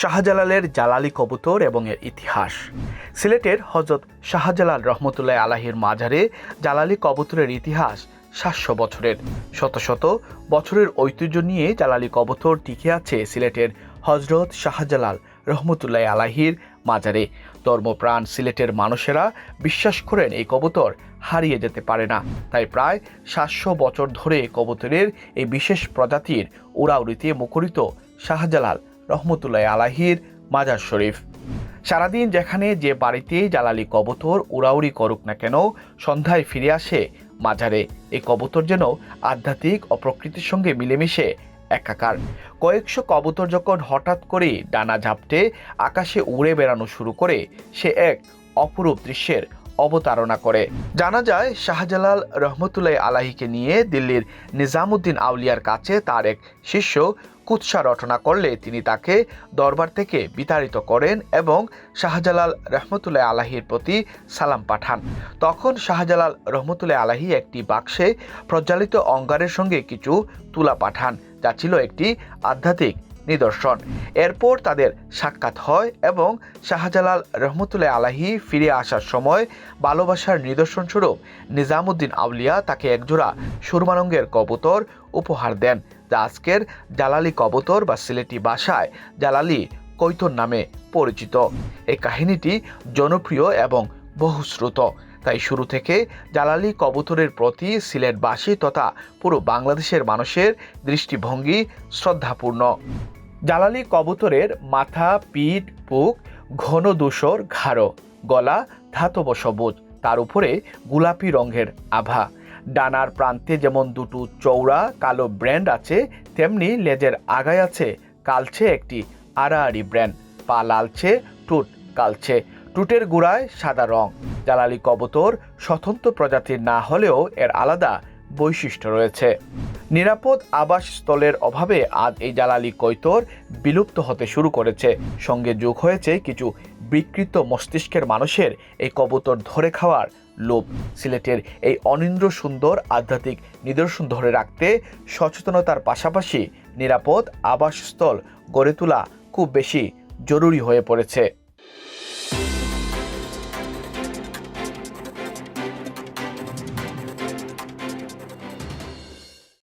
শাহজালালের জালালি কবুতর এবং এর ইতিহাস। সিলেটের হজরত শাহজালাল রহমতুল্লাহ আলাহির মাজারে জালালি কবুতরের ইতিহাস সাতশো বছরের। শত শত বছরের ঐতিহ্য নিয়ে জালালি কবুতর টিকে আছে সিলেটের হজরত শাহজালাল রহমতুল্লাহ আলাহির মাজারে। ধর্মপ্রাণ সিলেটের মানুষেরা বিশ্বাস করেন এই কবুতর হারিয়ে যেতে পারে না। তাই প্রায় সাতশো বছর ধরে কবুতরের এই বিশেষ প্রজাতির উড়াউড়িতে মুখরিত শাহজালাল রহমতুল্লাহ আলাহির মাজার শরীফ। সারাদিন যেখানে যে বাড়িতেই জালালি কবুতর উড়াউড়ি করুক না কেন, সন্ধ্যায় ফিরে আসে মাজারে। এই কবুতর যেন আধ্যাত্মিক ও প্রকৃতির সঙ্গে মিলেমিশে একাকার। কয়েকশো কবুতর যখন হঠাৎ করে ডানা ঝাপটে আকাশে উড়ে বেড়ানো শুরু করে, সে এক অপরূপ দৃশ্যের অবতারণা করে। জানা যায়, শাহজালাল রহমতুল্লাহ আলাহিকে নিয়ে দিল্লির নিজামুদ্দিন আউলিয়ার কাছে তার এক শিষ্য কুৎসা রচনা করলে তিনি তাকে দরবার থেকে বিতাড়িত করেন এবং শাহজালাল রহমতুল্লাহ আলাহির প্রতি সালাম পাঠান। তখন শাহজালাল রহমতুল্লাহ আলাহি একটি বাক্সে প্রজ্বালিত অঙ্গারের সঙ্গে কিছু তুলা পাঠান, যা ছিল একটি আধ্যাত্মিক নিদর্শন। এরপর তাদের সাক্ষাৎ হয় এবং শাহজালাল রহমতুল্লাহ আলাহি ফিরে আসার সময় ভালোবাসার নিদর্শন স্বরূপ নিজামুদ্দিন আউলিয়া তাকে একজোড়া সুরমানঙ্গের কবুতর উপহার দেন, যা আজকের জালালি কবুতর বা সিলেটি ভাষায় জালালি কৈতর নামে পরিচিত। এই কাহিনীটি জনপ্রিয় এবং বহুশ্রুত। তাই শুরু থেকে জালালি কবুতরের প্রতি সিলেটবাসী তথা পুরো বাংলাদেশের মানুষের দৃষ্টিভঙ্গি শ্রদ্ধাপূর্ণ। জালালি কবুতরের মাথা, পিঠ পুক ঘন দূষর ঘাড়ো গলা ধাতব সবুজ, তার উপরে গোলাপি রঙের আভা। ডানার প্রান্তে যেমন দুটো চৌড়া কালো ব্র্যান্ড আছে, তেমনি লেজের আগায় আছে, কালছে একটি আড়াআড়ি ব্র্যান্ড। পা লালছে টুট কালছে। টুটের গোড়ায় সাদা রং। জালালি কবুতর স্বতন্ত্র প্রজাতির না হলেও এর আলাদা বৈশিষ্ট্য রয়েছে। নিরাপদ আবাসস্থলের অভাবে আজ এই জালালি কৈতর বিলুপ্ত হতে শুরু করেছে। সঙ্গে যোগ হয়েছে কিছু বিকৃত মস্তিষ্কের মানুষের এই কবুতর ধরে খাওয়ার লোভ। সিলেটের এই অনিন্দ্র সুন্দর আধ্যাত্মিক নিদর্শন ধরে রাখতে সচেতনতার পাশাপাশি নিরাপদ আবাসস্থল গড়ে তোলা খুব বেশি জরুরি হয়ে পড়েছে।